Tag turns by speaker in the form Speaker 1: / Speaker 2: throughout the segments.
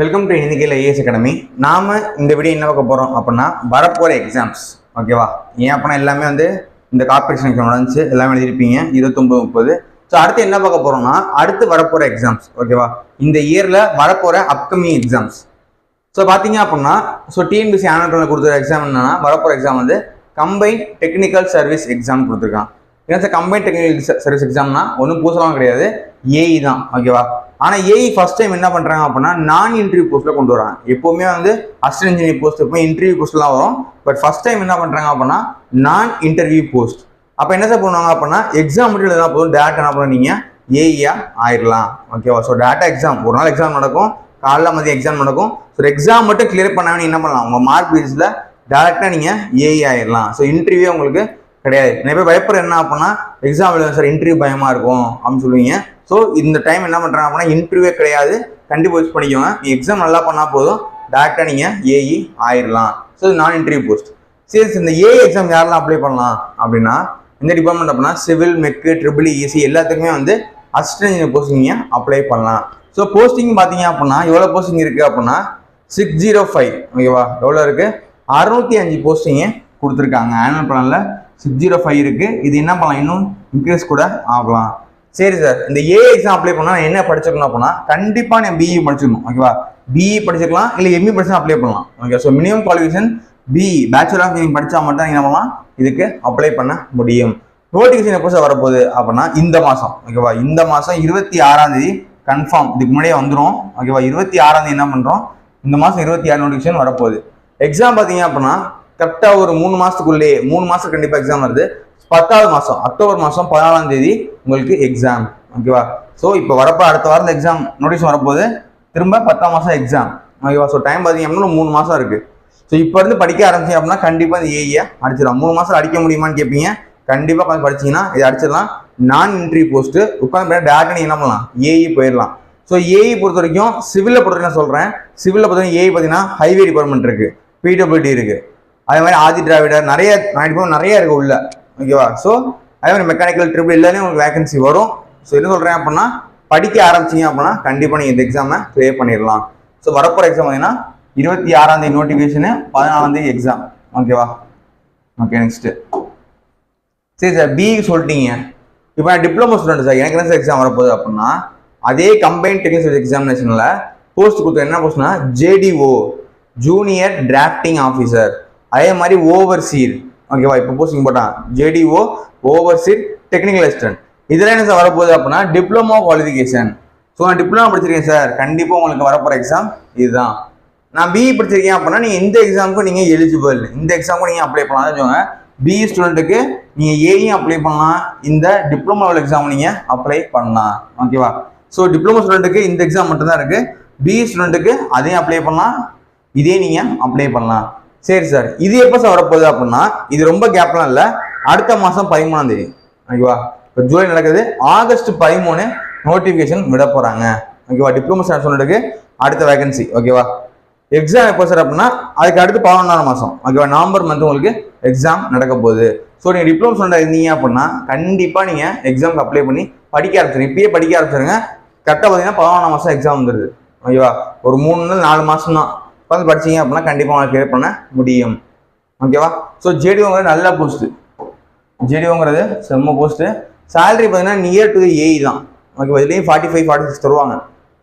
Speaker 1: Welcome to இன்னைக்கு IAS academy நாம இந்த வீடியோ என்ன பார்க்க போகிறோம் அப்படின்னா வரப்போகிற எக்ஸாம்ஸ் ஓகேவா ஏன் அப்படின்னா எல்லாமே வந்து இந்த காம்படிஷன் எக்ஸாம் நடந்துச்சு எல்லாமே எழுதிருப்பீங்க இருபத்தொம்பது முப்பது. ஸோ அடுத்து என்ன பார்க்க போகிறோம்னா அடுத்து வரப்போகிற எக்ஸாம்ஸ் ஓகேவா இந்த இயரில் வரப்போகிற அப்கமிங் எக்ஸாம்ஸ் ஸோ பார்த்தீங்க அப்படின்னா ஸோ டிஎன்பிசி ஆனுவல் கொடுத்துற எக்ஸாம் என்னன்னா வரப்போகிற எக்ஸாம் வந்து கம்பைன் டெக்னிக்கல் சர்வீஸ் எக்ஸாம் கொடுத்துருக்கான். ஏன்னா சார் கம்பைன் டெக்னிக்கல் சர்வீஸ் எக்ஸாம்னா ஒன்றும் பூசலாம் கிடையாது. ஏஇ தான் ஓகேவா ஆனால் ஏஇ ஃபர்ஸ்ட் டைம் என்ன பண்ணுறாங்க அப்படின்னா நான் இன்டர்வியூ போஸ்ட்டில் கொண்டு வராங்க. எப்போவுமே வந்து அசிஸ்டன்ட் இன்ஜினியர் போஸ்ட் எப்போ இன்டர்வியூ போஸ்ட்லாம் வரும். பட் ஃபர்ஸ்ட் டைம் என்ன பண்ணுறாங்க அப்படின்னா நான் இன்டர்வியூ போஸ்ட் அப்போ என்ன சார் பண்ணுவாங்க அப்படின்னா எக்ஸாம் மட்டும் எழுதினா போதும். டேரக்ட் என்ன பண்ண நீங்கள் ஏஇயா e ஆயிடலாம் ஓகேவா ஸோ டேட்டா எக்ஸாம் ஒரு நாள் எக்ஸாம் நடக்கும். காலைல மதியம் எக்ஸாம் நடக்கும். ஸோ எக்ஸாம் மட்டும் கிளியர் பண்ணாமல் என்ன பண்ணலாம்? உங்கள் மார்க் பேஸில் டேரெக்டாக நீங்கள் ஏஇ ஆயிடலாம் ஸோ இன்டர்வியூ உங்களுக்கு கிடையாது. நிறைய பேர் பயப்படுற என்ன அப்படின்னா எக்ஸாம் எழுதும் சார் இன்டர்வியூ பயமாக இருக்கும் அப்படின்னு சொல்லுவீங்க. ஸோ இந்த டைம் என்ன பண்ணுறாங்க அப்படின்னா இன்டர்வியூவே கிடையாது. கண்டிப்பாக யூஸ் பண்ணிக்கோங்க. நீ எக்ஸாம் நல்லா பண்ணால் போதும். டேரெக்டாக நீங்கள் ஏஇ ஆயிடலாம் ஸோ நான் இன்டர்வியூ போஸ்ட் சரி இந்த ஏ எக்ஸாம் யாரெல்லாம் அப்ளை பண்ணலாம் அப்படின்னா இந்த டிபார்ட்மெண்ட் அப்படின்னா சிவில் மெக்கு ட்ரிபிள் இசி எல்லாத்துக்குமே வந்து அசிஸ்டன்ட் இன்ஜினியர் போஸ்டிங்க அப்ளை பண்ணலாம். ஸோ போஸ்டிங் பார்த்தீங்க அப்படின்னா எவ்வளோ போஸ்டிங் இருக்குது அப்படின்னா சிக்ஸ் ஜீரோ ஃபைவ் ஓகேவா எவ்வளோ இருக்குது அறுநூத்தி அஞ்சு போஸ்டிங்கு கொடுத்துருக்காங்க. ஆனுவல் பிளானில் சிக்ஸ் ஜீரோ ஃபைவ் இருக்குது இது என்ன பண்ணலாம்? இன்னும் இன்க்ரீஸ் கூட ஆகலாம். சரி சார் இந்த ஏ எக்ஸாம் அப்ளை பண்ணால் என்ன படிச்சிருக்கணும் அப்படின்னா கண்டிப்பாக நான் பிஇ படிச்சிருக்கணும். ஓகேவா பிஇ படிச்சிருக்கலாம் இல்லை எம்இ படிச்சா அப்ளை பண்ணலாம். Okay so minimum qualification BE bachelor of engineering படித்தா மட்டும் என்ன பண்ணலாம்? இதுக்கு அப்ளை பண்ண முடியும். நோட்டிஃபிகேஷன் எப்போ சார் வரப்போகுது அப்படின்னா இந்த மாதம் ஓகேவா இந்த மாதம் இருபத்தி ஆறாம் தேதி கன்ஃபார்ம் இதுக்கு முன்னாடியே வந்துடும் ஓகேவா இருபத்தி ஆறாம் தேதி என்ன பண்ணுறோம் இந்த மாதம் இருபத்தி ஆறு நோட்டிஃபிகேஷன் வரப்போகுது. எக்ஸாம் பார்த்தீங்க அப்படின்னா கரெக்டாக ஒரு மூணு மாதத்துக்குள்ளேயே மூணு மாதம் கண்டிப்பாக எக்ஸாம் வருது. பத்தாவது மாதம் அக்டோபர் மாதம் பதினாலாம் தேதி உங்களுக்கு எக்ஸாம் ஓகேவா ஸோ இப்போ வரப்போ அடுத்த வாரம் எக்ஸாம் நோட்டீஸ் வரப்போது திரும்ப பத்தாம் மாதம் எக்ஸாம் ஓகேவா ஸோ டைம் பார்த்தீங்க அப்படின்னா மூணு மாதம் இருக்குது ஸோ இப்போ இருந்து படிக்க ஆரம்பிச்சீங்க அப்படின்னா கண்டிப்பாக இந்த ஏஐயை அடிச்சிடலாம். மூணு மாதம் அடிக்க முடியுமான்னு கேட்பீங்க கண்டிப்பாக உட்காந்து படிச்சீங்கன்னா இதை அடிச்சிடலாம். நான் இன்ட்ரி போஸ்ட்டு உட்காந்து டேரக்டாக நீங்கள் என்ன பண்ணலாம்? ஏஇ போயிடலாம். ஸோ ஏஇ பொறுத்த வரைக்கும் சிவிலில் பொறுத்த வரைக்கும் நான் சொல்கிறேன் சிவிலில் பொறுத்த வரைக்கும் ஏஇ பார்த்தீங்கன்னா ஹைவே டிபார்ட்மெண்ட் இருக்குது பிடபிள்யூடி இருக்குது அதே மாதிரி ஆதி டிராவிடர் நிறைய டிபார்ட்மெண்ட் நிறைய இருக்குது உள்ள. ஓகேவா? ஸோ அதே மாதிரி மெக்கானிக்கல் ட்ரிபிள் எல்லாமே உங்களுக்கு வேகன்சி வரும். ஸோ என்ன சொல்கிறேன் அப்படின்னா படிக்க ஆரம்பிச்சிங்க அப்படின்னா கண்டிப்பாக நீங்கள் இந்த எக்ஸாமை க்ளியர் பண்ணிடலாம். ஸோ வரப்போகிற எக்ஸாம் பார்த்தீங்கன்னா இருபத்தி ஆறாம் தேதி நோட்டிஃபிகேஷனு பதினாலாம் தேதி எக்ஸாம் ஓகேவா? ஓகே நெக்ஸ்ட்டு சரி சார் பிஇ சொல்லிட்டீங்க. இப்போ நான் டிப்ளமோ ஸ்டூடெண்ட் சார் எனக்கு என்ன சார் எக்ஸாம் வரப்போகுது அப்படின்னா அதே கம்பைன் டெக்னிக்கல் எக்ஸாமினேஷனில் போஸ்ட் கொடுத்த என்ன போஸ்ட்னா ஜேடிஓ ஜூனியர் டிராஃப்டிங் ஆஃபீஸர் அதே மாதிரி ஓவர்சீர் ஓகேவா இப்போ போஸ்டிங் போட்டான். ஜேடிஓ ஓவர்சீர் டெக்னிக்கல் அசிஸ்டன்ட் இதெல்லாம் என்ன சார் வரப்போகுது அப்படின்னா டிப்ளமோ குவாலிஃபிகேஷன் ஸோ நான் டிப்ளமோ படிச்சிருக்கேன் சார் கண்டிப்பாக உங்களுக்கு வரப்போகிற எக்ஸாம் இதுதான். நான் பிஇ படிச்சிருக்கேன் அப்படின்னா நீங்கள் இந்த எக்ஸாமுக்கும் நீங்கள் எலிஜிபிள் இந்த எக்ஸாமுக்கும் நீங்கள் அப்ளை பண்ணலாம். வச்சுக்கோங்க பிஇ ஸ்டூடெண்ட்டுக்கு நீங்கள் ஏயும் அப்ளை பண்ணலாம். இந்த டிப்ளமோ லெவல் எக்ஸாம் நீங்கள் அப்ளை பண்ணலாம். ஓகேவா ஸோ டிப்ளமோ ஸ்டூடெண்ட்டுக்கு இந்த எக்ஸாம் மட்டும்தான் இருக்குது பிஇ ஸ்டூடெண்ட்டுக்கு அதையும் அப்ளை பண்ணலாம். இதே நீங்கள் அப்ளை பண்ணலாம். சரி சார். இது எப்போ சார் வரப்போகுது அப்படின்னா இது ரொம்ப கேப்லாம் இல்லை. அடுத்த மாதம் பதிமூணாம் தேதி. ஓகேவா? இப்போ ஜூலை நடக்குது. ஆகஸ்ட் பதிமூணு நோட்டிஃபிகேஷன் விட போகிறாங்க ஓகேவா? டிப்ளமோ சொன்னதுக்கு அடுத்த வேகன்சி ஓகேவா? எக்ஸாம் எப்போ சார் அப்படின்னா அதுக்கு அடுத்து பதினொன்றாம் மாதம் ஓகேவா? நவம்பர் மந்த் உங்களுக்கு எக்ஸாம் நடக்க போகுது. ஸோ நீங்கள் டிப்ளமோ ஸ்டூடெண்ட் இருந்தீங்க அப்படின்னா கண்டிப்பாக நீங்கள் எக்ஸாமுக்கு அப்ளை பண்ணி படிக்க ஆரம்பிச்சிருங்க. இப்பயே படிக்க ஆரம்பிச்சிருங்க. கரெக்டாக பார்த்தீங்கன்னா பதினொன்றாம் மாதம் எக்ஸாம் வந்துடுது ஓகேவா? ஒரு மூணு நாள் நாலு மாதம் தான் உட்காந்து படிச்சீங்க அப்படின்னா கண்டிப்பாக உங்களுக்கு கிளியர் பண்ண முடியும். ஓகேவா ஸோ ஜேடிஓங்கிறது நல்ல போஸ்ட்டு ஜேடிஓங்கிறது செம்ம போஸ்ட்டு சேலரி பார்த்தீங்கன்னா நியர் டு ஏஇ தான். ஓகேவா இதுலேயும் ஃபார்ட்டி ஃபைவ் ஃபார்ட்டி சிக்ஸ் தருவாங்க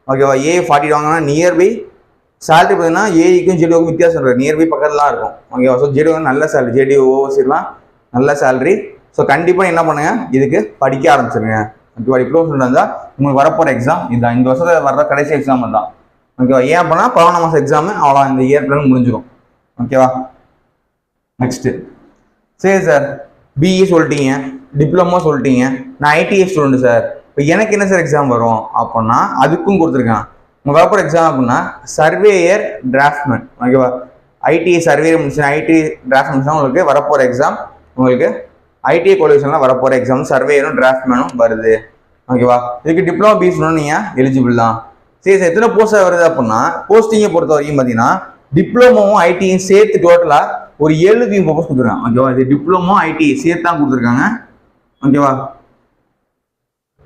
Speaker 1: ஓகேவா ஏ ஃபார்ட்டி வாங்கினா நியர் பை சேலரி பார்த்தீங்கன்னா ஏஇக்கும் ஜேடிஓக்கும் வித்தியாசம் இருக்குது நியர் பை பக்கத்தில் இருக்கும் ஓகேவா ஸோ ஜேடிஓ நல்ல சேலரி ஜேடிஓ ஓவர்சீலாம் நல்ல சேலரி ஸோ கண்டிப்பாக என்ன பண்ணுங்க? இதுக்கு படிக்க ஆரம்பிச்சிருங்க. ஓகேவா டிப்ளமோ இருந்தால் உங்களுக்கு வரப்போகிற எக்ஸாம் இதுதான் இந்த வருஷத்தில் வர்ற கடைசி எக்ஸாம் தான் ஓகேவா ஏன் அப்படின்னா பதினொன்றாம் மாதம் எக்ஸாமு அவ்வளோ இந்த இயர் பிளான் முடிஞ்சிடும் ஓகேவா நெக்ஸ்ட்டு சரி சார் பிஇ சொல்லிட்டீங்க டிப்ளமோ சொல்லிட்டீங்க நான் ஐடிஐ ஸ்டூடெண்ட் சார் இப்போ எனக்கு என்ன சார் எக்ஸாம் வரும் அப்படின்னா அதுக்கும் கொடுத்துருக்கான். உங்கள் வரப்போகிற எக்ஸாம் அப்படின்னா சர்வேயர் டிராஃப்ட்மேன் ஓகேவா ஐடிஐ சர்வேயர் முடிச்சுன்னா ஐடி டிராஃப்ட் முடிச்சுன்னா உங்களுக்கு வரப்போகிற எக்ஸாம் உங்களுக்கு ஐடிஐ குவாலிஃபிகேஷனில் வரப்போகிற எக்ஸாம் சர்வேயரும் டிராஃப்ட்மேனும் வருது. ஓகேவா இதுக்கு டிப்ளமோ பி சொல்லணும் நீங்கள் எலிஜிபிள் தான். சரி சார் எத்தனை போஸ்ட் வருது அப்படின்னா போஸ்டிங்கை பொறுத்த வரைக்கும் பார்த்தீங்கன்னா டிப்ளமோவும் ஐடியும் சேர்த்து டோட்டலாக ஒரு ஏழு தீம் போஸ்ட் கொடுத்துருக்காங்க. ஓகேவா இது டிப்ளமோ ஐடி சேர்த்து தான் கொடுத்துருக்காங்க. ஓகேவா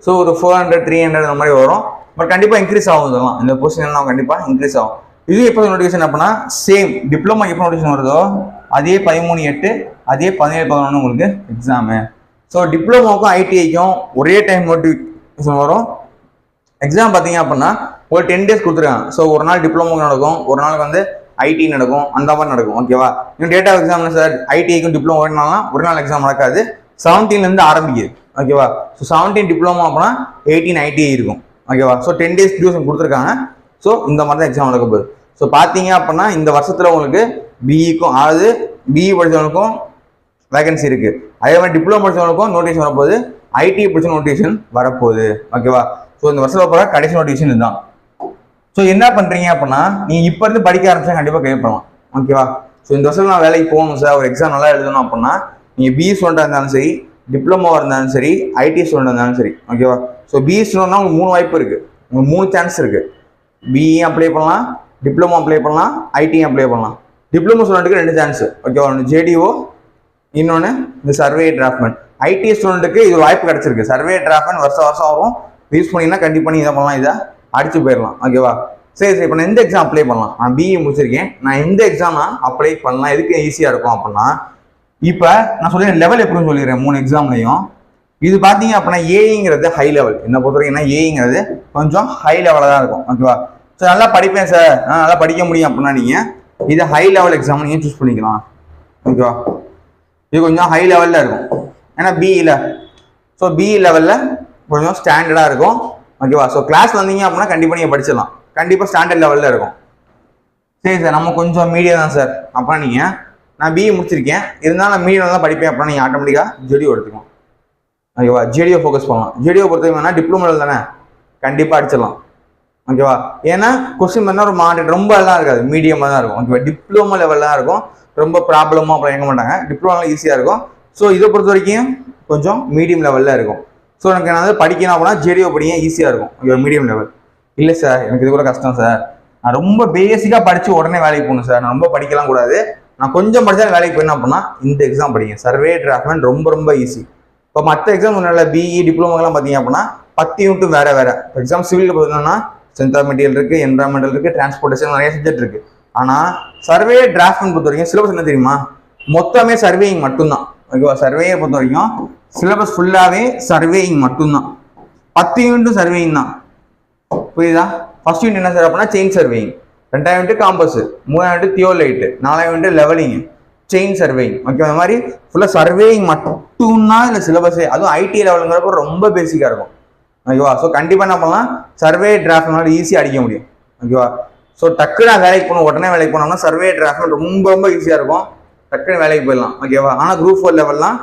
Speaker 1: ஸோ ஒரு ஃபோர் ஹண்ட்ரட் த்ரீ ஹண்ட்ரட் அந்த மாதிரி வரும். பட் கண்டிப்பாக இன்க்ரீஸ் ஆகும் இதெல்லாம் இந்த போஸ்டிங் எல்லாம் கண்டிப்பாக இன்க்ரீஸ் ஆகும். இது எப்போ நோட்டிஃபிகேஷன் அப்படின்னா சேம் டிப்ளமா எப்போ நோட்டிஃபிகேஷன் வருதோ அதே பதிமூணு எட்டு அதே பதினேழு பதினொன்று உங்களுக்கு எக்ஸாமு ஸோ டிப்ளமோக்கும் ஐடிஐக்கும் ஒரே டைம் நோட்டிஃபிகேஷன் வரும். எக்ஸாம் பார்த்தீங்க அப்படின்னா ஒரு டென் டேஸ் கொடுத்துருக்காங்க. ஸோ ஒரு நாள் டிப்ளமோக்கு நடக்கும். ஒரு நாள் வந்து ஐடி நடக்கும். அந்த மாதிரி நடக்கும். ஓகேவா இன்னும் டேட்டா எக்ஸாம் சார் ஐடிஐக்கும் டிப்ளமோ ஒரு நாள் எக்ஸாம் நடக்காது. செவன்டீன்லேருந்து ஆரம்பிக்குது. ஓகேவா ஸோ செவன்டீன் டிப்ளமோ அப்படின்னா எயிட்டீன் ஐடிஐ இருக்கும். ஓகேவா ஸோ டென் டேஸ் டியூஷன் கொடுத்துருக்காங்க. ஸோ இந்த மாதிரி தான் எக்ஸாம் நடக்க போகுது. ஸோ பார்த்தீங்க அப்படின்னா இந்த வருஷத்தில் உங்களுக்கு பிஇக்கும் அதாவது பிஇ படித்தவங்களுக்கும் வேகன்சி இருக்குது அதே மாதிரி டிப்ளமோ படித்தவங்களுக்கும் நோட்டிஃபிகேஷன் வரப்போகுது. ஐடி படிச்ச நோட்டிஃபிகேஷன் வரப்போகுது. ஓகேவா ஸோ இந்த வருஷத்தில் போகிற கடைசி நோட்டிஃபிகேஷன் இதுதான். ஸோ என்ன பண்ணுறீங்க அப்படின்னா நீங்கள் இப்போ இருந்து படிக்க ஆரம்பிச்சா கண்டிப்பாக கிளியர் பண்ணலாம் ஓகேவா ஸோ இந்த வருஷம் நான் வேலைக்கு போகணும் சார் ஒரு எக்ஸாம் நல்லா எழுதணும் அப்படின்னா நீங்கள் பிஇ ஸ்டூடெண்டாக இருந்தாலும் சரி டிப்ளமோவாக இருந்தாலும் சரி ஐடி ஸ்டூடெண்ட் இருந்தாலும் சரி. ஓகேவா ஸோ பிஇ ஸ்டூடெண்ட்னா உங்களுக்கு மூணு வாய்ப்பு இருக்குது உங்களுக்கு மூணு சான்ஸ் இருக்குது பிஇ அப்ளை பண்ணலாம் டிப்ளமோ அப்ளை பண்ணலாம் ஐடி அப்ளை பண்ணலாம். டிப்ளமோ ஸ்டூடெண்ட்டுக்கு ரெண்டு சான்ஸ் ஓகேவா ஒன்று ஜேடிஓ இன்னொன்று இந்த சர்வே டிராஃப்ட்மெண்ட் ஐடி ஸ்டூடெண்ட்டுக்கு இது வாய்ப்பு கிடச்சிருக்கு. சர்வே டிராஃப்ட்மெண்ட் வருஷம் வருஷம் வரும். யூஸ் பண்ணிங்கன்னா கண்டிப்பாக நீங்கள் இதை பண்ணலாம் இதை. அடித்து போயிடலாம். ஓகேவா சரி சரி இப்போ நான் எந்த எக்ஸாம் அப்ளை பண்ணலாம்? நான் பிஇ முடிச்சிருக்கேன். நான் எந்த எக்ஸாம்னா அப்ளை பண்ணலாம்? எதுக்கு ஈஸியாக இருக்கும் அப்படின்னா இப்போ நான் சொல்லிடுறேன் லெவல் எப்படின்னு சொல்லிடுறேன் மூணு எக்ஸாம்லையும் இது பார்த்தீங்க அப்படின்னா ஏங்கிறது ஹை லெவல் என்ன பொறுத்த வரைக்கும் ஏங்கிறது கொஞ்சம் ஹை லெவலில் தான் இருக்கும். ஓகேவா ஸோ நல்லா படிப்பேன் சார் நான் நல்லா படிக்க முடியும் அப்படின்னா நீங்கள் இது ஹை லெவல் எக்ஸாம் நீங்கள் சூஸ் பண்ணிக்கலாம். ஓகேவா இது கொஞ்சம் ஹை லெவலில் இருக்கும். ஏன்னா பிஇல ஸோ பிஇ லெவலில் கொஞ்சம் ஸ்டாண்டர்டாக இருக்கும். ஓகேவா ஸோ கிளாஸ் வந்தீங்க அப்படின்னா கண்டிப்பாக நீங்கள் படிச்சிடலாம். கண்டிப்பாக ஸ்டாண்டர்ட் லெவலில் இருக்கும். சரி சார் நம்ம கொஞ்சம் மீடியம் தான் சார் அப்போ நீங்கள் நான் பிஇ முடிச்சிருக்கேன். இருந்தாலும் நான் மீடியம் தான் படிப்பேன் அப்படின்னா நீங்கள் ஆட்டோமேட்டிக்காக ஜெடியோ எடுத்துக்கலாம். ஓகேவா ஜேடியோ ஃபோக்கஸ் பண்ணலாம். ஜேடியோ பொறுத்த வேணா டிப்ளமோ தானே? கண்டிப்பாக அடிச்சிடலாம். ஓகேவா ஏன்னா கொஸ்டின் பண்ணால் ஒரு மாடல் ரொம்ப எல்லாம் இருக்காது. மீடியமாக தான் இருக்கும். ஓகேவா டிப்ளமோ லெவலில் தான் இருக்கும். ரொம்ப ப்ராப்ளமாக அப்புறம் எங்க மாட்டாங்க. டிப்ளமோவில் ஈஸியாக இருக்கும். ஸோ இதை பொறுத்த வரைக்கும் கொஞ்சம் மீடியம் லெவலில் இருக்கும். ஸோ எனக்கு நான் வந்து படிக்கணும் அப்படின்னா ஜேடிஓ படிங்க ஈஸியாக இருக்கும். ஓகேவா மீடியம் லெவல் இல்லை சார் எனக்கு இது கூட கஷ்டம் சார் நான் ரொம்ப பேசிக்காக படித்து உடனே வேலைக்கு போகணும் சார் நான் ரொம்ப படிக்கலாம் கூடாது. நான் கொஞ்சம் படித்தாலும் வேலைக்கு போயிடணும் அப்படின்னா இந்த எக்ஸாம் படிங்க. சர்வே டிராஃப்ட்மெண்ட் ரொம்ப ரொம்ப ஈஸி இப்போ மற்ற எக்ஸாம் ஒன்றும் பிஇ டிப்ளமோலாம் பார்த்தீங்க அப்படின்னா பத்து யூனிட்டும் வேறு வேறு. எக்ஸாம் சிவிலில் பார்த்தீங்கன்னா சென்ட்ரல் மெட்டீரியல் இருக்குது என்வரான்மெண்டல் இருக்குது டிரான்ஸ்போர்ட்டேஷன் நிறைய சப்ஜெக்ட் இருக்குது ஆனால் சர்வே டிராஃப்ட்மெண்ட் பொறுத்த வரைக்கும் சிலபஸ் என்ன தெரியுமா? மொத்தமே சர்வேயிங் மட்டும்தான். ஓகேவா சர்வேயை பொறுத்த வரைக்கும் சிலபஸ் ஃபுல்லாகவே சர்வேயிங் மட்டும்தான். பத்து யூனிட்டும் சர்வேயிங் தான். புரியுதா? ஃபர்ஸ்ட் யூனிட் என்ன சார் அப்படின்னா செயின் சர்வேயிங் ரெண்டாயிரம் யூனிட் காம்பஸ் மூணாயிரம் யூனிட் தியோலைட் நாலாயிரம் unit levelling chain surveying okay அந்த மாதிரி ஃபுல்லாக சர்வேயிங் மட்டும்தான் இல்லை சிலபஸே அதுவும் ஐடி லெவலுங்கிறப்ப ரொம்ப பேசிக்காக இருக்கும். ஓகேவா ஸோ கண்டிப்பாக என்ன பண்ணலாம்? சர்வே டிராஃப்ட்னால ஈஸியாக அடிக்க முடியும். ஓகேவா ஸோ டக்குன்னு வேலைக்கு போகணும் உடனே வேலைக்கு போனோம்னா சர்வே டிராஃப்ட் ரொம்ப ரொம்ப ஈஸியாக இருக்கும். டக்குன்னு வேலைக்கு போயிடலாம். ஓகேவா ஆனால் குரூப் ஃபோர் லெவல்லாம்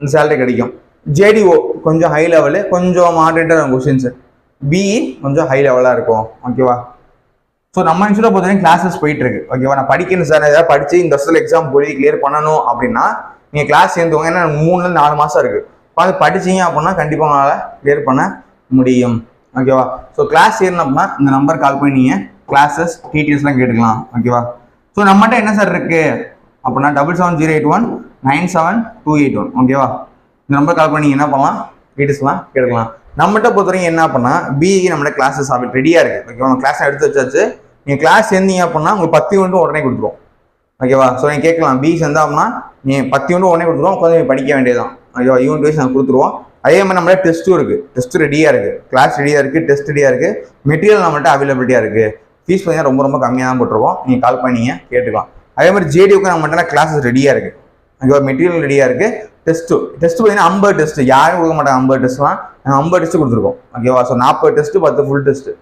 Speaker 1: சேலரி கிடைக்கும். ஜேடிஓ கொஞ்சம் ஹை லெவலு கொஞ்சம் மாடரேட்டாக இருக்கும் பிஇ கொஞ்சம் ஹை லெவலாக இருக்கும். ஓகேவா ஸோ நம்ம இன்ஸ்டியூட் பொறுத்த வரைக்கும் கிளாஸஸ் போயிட்டு இருக்கு ஓகேவா நான் படிக்கணும் சார் ஏதாவது படித்து இந்த வருஷத்தில் எக்ஸாம் போய் கிளியர் பண்ணணும் அப்படின்னா நீங்கள் கிளாஸ் சேர்ந்துவாங்க ஏன்னா மூணுலேருந்து நாலு மாதம் இருக்கு. உட்காந்து படிச்சீங்க அப்படின்னா கண்டிப்பாக உங்களால் கிளியர் பண்ண முடியும். ஓகேவா ஸோ கிளாஸ் சேரணும் இந்த நம்பர் கால் பண்ணி நீங்கள் கிளாஸஸ் டீட்டெயில்ஸ்லாம் கேட்டுக்கலாம். ஓகேவா ஸோ நம்மகிட்ட என்ன சார் இருக்குது அப்படின்னா double seven zero eight one nine seven two eight one. ஓகேவா? இந்த நம்பர் கால் பண்ணி என்ன பண்ணலாம்? டீட்டெயில்ஸ்லாம் கேட்டுக்கலாம். நம்மகிட்ட பொறுத்த வரைக்கும் என்ன பண்ணால் பிஇ நம்மளோட கிளாஸஸ் அப்படி ரெடியாக இருக்குது ஓகேவா நம்ம கிளாஸ் எடுத்து வச்சாச்சு. நீங்கள் கிளாஸ் சேர்ந்தீங்க அப்படின்னா உங்களுக்கு பத்து யூனிட்டும் உடனே கொடுத்துருவோம் ஓகேவா ஸோ நீங்கள் கேட்கலாம். பி சேர்ந்தா அப்படின்னா நீ பத்து யூனிட் உடனே கொடுத்துருவோம் கொஞ்சம் நீ படிக்க வேண்டியதுதான். ஓகேவா யூனிட் வைஸ் நாங்கள் கொடுத்துருவோம். அதே மாதிரி நம்மள டெஸ்ட்டும் இருக்குது டெஸ்ட் ரெடியாக இருக்குது கிளாஸ் ரெடியாக இருக்குது டெஸ்ட் ரெடியாக இருக்குது மெட்டீரியல் நம்மள்ட்ட அவைலபிலிட்டியாக இருக்குது ஃபீஸ் பார்த்தீங்கன்னா ரொம்ப ரொம்ப கம்மியாக தான் போட்டிருக்கோம். நீங்கள் கால் பண்ணீங்க கேட்டுக்கலாம். அதே மாதிரி ஜேடியூக்கு நம்மகிட்ட கிளாஸஸ் ரெடியாக இருக்குது ஓகேவா மெட்டீரியல் ரெடியாக இருக்குது டெஸ்ட்டு டெஸ்ட் பார்த்தீங்கன்னா ஐம்பது டெஸ்ட் யாரும் கொடுக்க மாட்டாங்க ஐம்பது டெஸ்ட்லாம் நாங்கள் ஐம்பது டெஸ்ட் கொடுத்துருக்கோம். ஓகேவா ஸோ நாற்பது டெஸ்ட்டு பத்து ஃபுல் டெஸ்ட்டு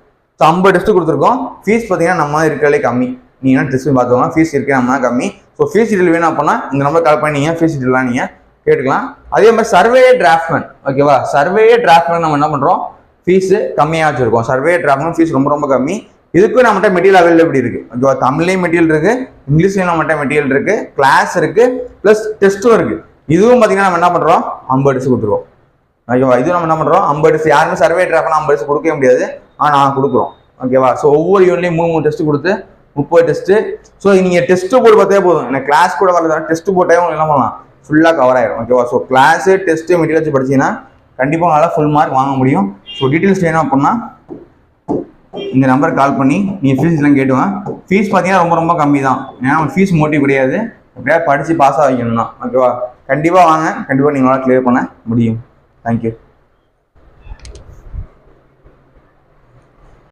Speaker 1: ஸோ ஐம்பது டெஸ்ட் கொடுத்துருக்கோம். ஃபீஸ் பார்த்தீங்கன்னா நம்ம இருக்கிறதே கம்மி. நீங்கள் டெஸ்ட் பார்த்துக்கோங்க ஃபீஸ் இருக்கே நம்ம தான் கம்மி. ஸோ ஃபீஸ் டீட்டெயில் வேணும் அப்படின்னா இந்த நம்பர் கால் பண்ணி நீங்கள் ஃபீஸ் டீட்டெயிலாம் நீங்கள் கேட்டுக்கலாம். அதே மாதிரி சர்வே டிராஃப்ட்மெண்ட் ஓகேவா சர்வே டிராஃப்ட்மெண்ட் நம்ம என்ன பண்ணுறோம் ஃபீஸு கம்மியாக வச்சுருக்கோம். சர்வே டிராஃப்ட்மெண்ட் ஃபீஸ் ரொம்ப ரொம்ப கம்மி. இதுக்கும் நம்மகிட்ட மெட்டீரியல் அவைலபிலிட்டி இருக்குது ஓகேவா தமிழ்லேயும் மெட்டீரியல் இருக்குது இங்கிலீஷ்லையும் நம்மகிட்ட மெட்டீரியல் இருக்குது கிளாஸ் இருக்குது ப்ளஸ் டெஸ்ட்டும் இருக்குது இதுவும் பார்த்தீங்கன்னா நம்ம என்ன பண்ணுறோம் ஐம்பது அடிச்சு கொடுத்துருவோம். ஓகேவா இதுவும் நம்ம என்ன பண்ணுறோம் ஐம்பது டெஸ்ட் யாருமே சர்வே டிராஃப்ட்லாம் ஐம்பது டெஸ்ட் கொடுக்கவே முடியாது. ஆனால் கொடுக்குறோம். ஓகேவா ஸோ ஒவ்வொரு யூனிட்லையும் மூணு மூணு டெஸ்ட் கொடுத்து முப்பது டெஸ்ட்டு ஸோ நீங்கள் டெஸ்ட்டு போட்டு பார்த்தே போதும். எனக்கு கிளாஸ் கூட வரல டெஸ்ட்டு போட்டே உங்களுக்கு என்ன பண்ணலாம்? ஃபுல்லாக கவர் ஆகிடும் ஓகேவா ஸோ கிளாஸு டெஸ்ட்டு மெட்டீரியல் வச்சு படிச்சிங்கன்னா கண்டிப்பாக நல்லா ஃபுல் மார்க் வாங்க முடியும். ஸோ டீட்டெயில்ஸ் வேணும் அப்படின்னா இந்த நம்பருக்கு கால் பண்ணி நீங்கள் ஃபீஸ் எல்லாம் கேட்டுவேன் ஃபீஸ் பார்த்தீங்கன்னா ரொம்ப ரொம்ப கம்மி தான் ஏன்னா ஃபீஸ் மோட்டிவ் கிடையாது. எப்படியாவது படித்து பாஸ் ஆகிக்கணும் தான் ஓகேவா கண்டிப்பாக வாங்க. கண்டிப்பாக நீங்களால் கிளியர் பண்ண முடியும். தேங்க்யூ